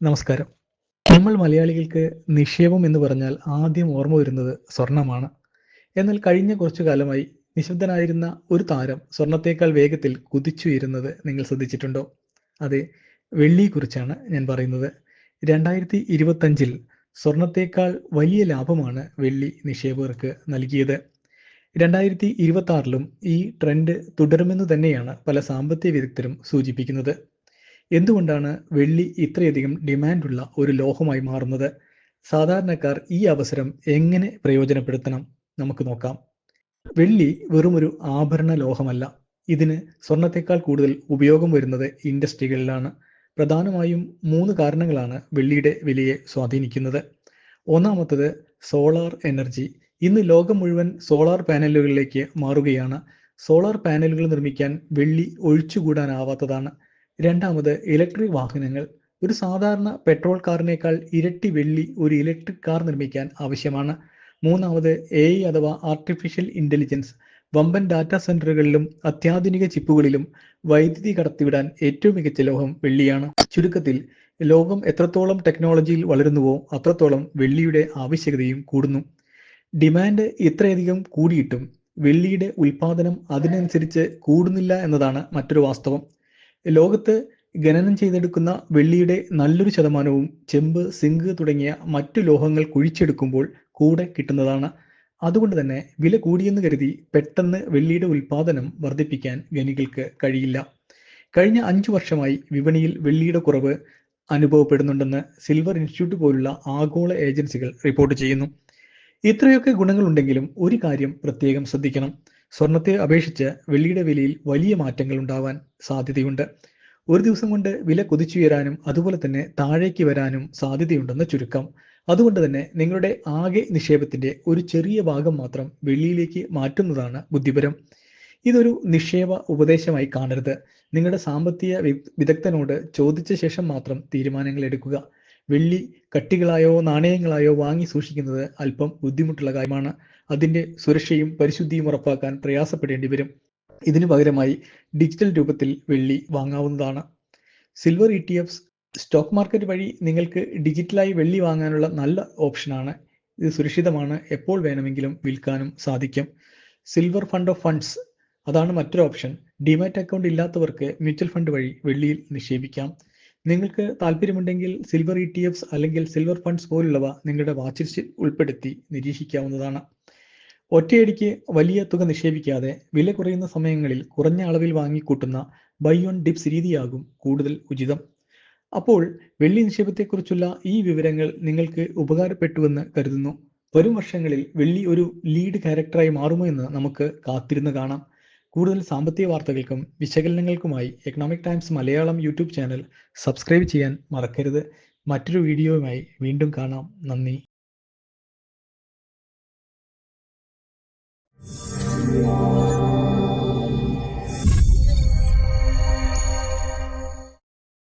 നമസ്കാരം. നമ്മൾ മലയാളികൾക്ക് നിക്ഷേപം എന്ന് പറഞ്ഞാൽ ആദ്യം ഓർമ്മ വരുന്നത് സ്വർണമാണ്. എന്നാൽ കഴിഞ്ഞ കുറച്ചു കാലമായി നിശബ്ദനായിരുന്ന ഒരു താരം സ്വർണത്തേക്കാൾ വേഗത്തിൽ കുതിച്ചുയരുന്നത് നിങ്ങൾ ശ്രദ്ധിച്ചിട്ടുണ്ടോ? അതെ വെള്ളിയെക്കുറിച്ചാണ് ഞാൻ പറയുന്നത്. രണ്ടായിരത്തി ഇരുപത്തഞ്ചിൽ സ്വർണത്തേക്കാൾ വലിയ ലാഭമാണ് വെള്ളി നിക്ഷേപകർക്ക് നൽകിയത്. രണ്ടായിരത്തി ഇരുപത്തി ആറിലും ഈ ട്രെൻഡ് തുടരുമെന്ന് തന്നെയാണ് പല സാമ്പത്തിക വിദഗ്ധരും സൂചിപ്പിക്കുന്നത്. എന്തുകൊണ്ടാണ് വെള്ളി ഇത്രയധികം ഡിമാൻഡുള്ള ഒരു ലോഹമായി മാറുന്നത്? സാധാരണക്കാർ ഈ അവസരം എങ്ങനെ പ്രയോജനപ്പെടുത്തണം? നമുക്ക് നോക്കാം. വെള്ളി വെറുമൊരു ആഭരണ ലോഹമല്ല. ഇതിന് സ്വർണത്തെക്കാൾ കൂടുതൽ ഉപയോഗം വരുന്നത് ഇൻഡസ്ട്രികളിലാണ്. പ്രധാനമായും മൂന്ന് കാരണങ്ങളാണ് വെള്ളിയുടെ വിലയെ സ്വാധീനിക്കുന്നത്. ഒന്നാമത്തത് സോളാർ എനർജി. ഇന്ന് ലോകം മുഴുവൻ സോളാർ പാനലുകളിലേക്ക് മാറുകയാണ്. സോളാർ പാനലുകൾ നിർമ്മിക്കാൻ വെള്ളി ഒഴിച്ചുകൂടാനാവാത്തതാണ്. രണ്ടാമത് ഇലക്ട്രിക് വാഹനങ്ങൾ. ഒരു സാധാരണ പെട്രോൾ കാറിനേക്കാൾ ഇരട്ടി വെള്ളി ഒരു ഇലക്ട്രിക് കാർ നിർമ്മിക്കാൻ ആവശ്യമാണ്. മൂന്നാമത് എ അഥവാ ആർട്ടിഫിഷ്യൽ ഇന്റലിജൻസ് വമ്പൻ ഡാറ്റാ സെന്ററുകളിലും അത്യാധുനിക ചിപ്പുകളിലും വൈദ്യുതി കടത്തിവിടാൻ ഏറ്റവും മികച്ച ലോഹം വെള്ളിയാണ്. ചുരുക്കത്തിൽ ലോകം എത്രത്തോളം ടെക്നോളജിയിൽ വളരുന്നുവോ അത്രത്തോളം വെള്ളിയുടെ ആവശ്യകതയും കൂടുന്നു. ഡിമാൻഡ് ഇത്രയധികം കൂടിയിട്ടും വെള്ളിയുടെ ഉൽപാദനം അതിനനുസരിച്ച് കൂടുന്നില്ല എന്നതാണ് മറ്റൊരു വാസ്തവം. ലോകത്ത് ഖനനം ചെയ്തെടുക്കുന്ന വെള്ളിയുടെ നല്ലൊരു ശതമാനവും ചെമ്പ് സിങ്ക് തുടങ്ങിയ മറ്റു ലോഹങ്ങൾ കുഴിച്ചെടുക്കുമ്പോൾ കൂടെ കിട്ടുന്നതാണ്. അതുകൊണ്ട് തന്നെ വില കൂടിയെന്ന് കരുതി പെട്ടെന്ന് വെള്ളിയുടെ ഉൽപാദനം വർദ്ധിപ്പിക്കാൻ ഖനികൾക്ക് കഴിയില്ല. കഴിഞ്ഞ അഞ്ചു വർഷമായി വിപണിയിൽ വെള്ളിയുടെ കുറവ് അനുഭവപ്പെടുന്നുണ്ടെന്ന് സിൽവർ ഇൻസ്റ്റിറ്റ്യൂട്ട് പോലുള്ള ആഗോള ഏജൻസികൾ റിപ്പോർട്ട് ചെയ്യുന്നു. ഇത്രയൊക്കെ ഗുണങ്ങളുണ്ടെങ്കിലും ഒരു കാര്യം പ്രത്യേകം ശ്രദ്ധിക്കണം. സ്വർണത്തെ അപേക്ഷിച്ച് വെള്ളിയുടെ വിലയിൽ വലിയ മാറ്റങ്ങൾ ഉണ്ടാവാൻ സാധ്യതയുണ്ട്. ഒരു ദിവസം കൊണ്ട് വില കുതിച്ചുയരാനും അതുപോലെ തന്നെ താഴേക്ക് വരാനും സാധ്യതയുണ്ടെന്ന് ചുരുക്കം. അതുകൊണ്ട് തന്നെ നിങ്ങളുടെ ആകെ നിക്ഷേപത്തിന്റെ ഒരു ചെറിയ ഭാഗം മാത്രം വെള്ളിയിലേക്ക് മാറ്റുന്നതാണ് ബുദ്ധിപരം. ഇതൊരു നിക്ഷേപ ഉപദേശമായി കാണരുത്. നിങ്ങളുടെ സാമ്പത്തിക വിദഗ്ധനോട് ചോദിച്ച ശേഷം മാത്രം തീരുമാനങ്ങൾ എടുക്കുക. വെള്ളി കട്ടികളായോ നാണയങ്ങളായോ വാങ്ങി സൂക്ഷിക്കുന്നത് അല്പം ബുദ്ധിമുട്ടുള്ള കാര്യമാണ്. അതിന്റെ സുരക്ഷയും പരിശുദ്ധിയും ഉറപ്പാക്കാൻ പ്രയാസപ്പെടേണ്ടി വരും. ഇതിനു പകരമായി ഡിജിറ്റൽ രൂപത്തിൽ വെള്ളി വാങ്ങാവുന്നതാണ്. Silver E T Fs stock market വഴി നിങ്ങൾക്ക് ഡിജിറ്റലായി വെള്ളി വാങ്ങാനുള്ള നല്ല ഓപ്ഷനാണ് ഇത് സുരക്ഷിതമാണ്. എപ്പോൾ വേണമെങ്കിലും വിൽക്കാനും സാധിക്കും. സിൽവർ ഫണ്ട് ഓഫ് ഫണ്ട്സ് അതാണ് മറ്റൊരു ഓപ്ഷൻ. ഡിമാറ്റ് അക്കൗണ്ട് ഇല്ലാത്തവർക്ക് മ്യൂച്വൽ ഫണ്ട് വഴി വെള്ളിയിൽ നിക്ഷേപിക്കാം. നിങ്ങൾക്ക് താല്പര്യമുണ്ടെങ്കിൽ സിൽവർ ഇ ടി എഫ്സ് അല്ലെങ്കിൽ സിൽവർ ഫണ്ട്സ് പോലുള്ളവ നിങ്ങളുടെ വാച്ച് ലിസ്റ്റിൽ ഉൾപ്പെടുത്തി നിരീക്ഷിക്കാവുന്നതാണ്. ഒറ്റയടിക്ക് വലിയ തുക നിക്ഷേപിക്കാതെ വില കുറയുന്ന സമയങ്ങളിൽ കുറഞ്ഞ അളവിൽ വാങ്ങിക്കൂട്ടുന്ന ബൈ ഓൺ ഡിപ്സ് രീതിയാകും കൂടുതൽ ഉചിതം. അപ്പോൾ വെള്ളി നിക്ഷേപത്തെക്കുറിച്ചുള്ള ഈ വിവരങ്ങൾ നിങ്ങൾക്ക് ഉപകാരപ്പെട്ടുവെന്ന് കരുതുന്നു. വരും വർഷങ്ങളിൽ വെള്ളി ഒരു ലീഡ് ക്യാരക്ടറായി മാറുമോ എന്ന് നമുക്ക് കാത്തിരുന്ന് കാണാം. കൂടുതൽ സാമ്പത്തിക വാർത്തകൾക്കും വിശകലനങ്ങൾക്കുമായി Economic Times Malayalam YouTube channel subscribe ചെയ്യാൻ മറക്കരുത് മറ്റൊരു വീഡിയോയുമായി വീണ്ടും കാണാം നന്ദി.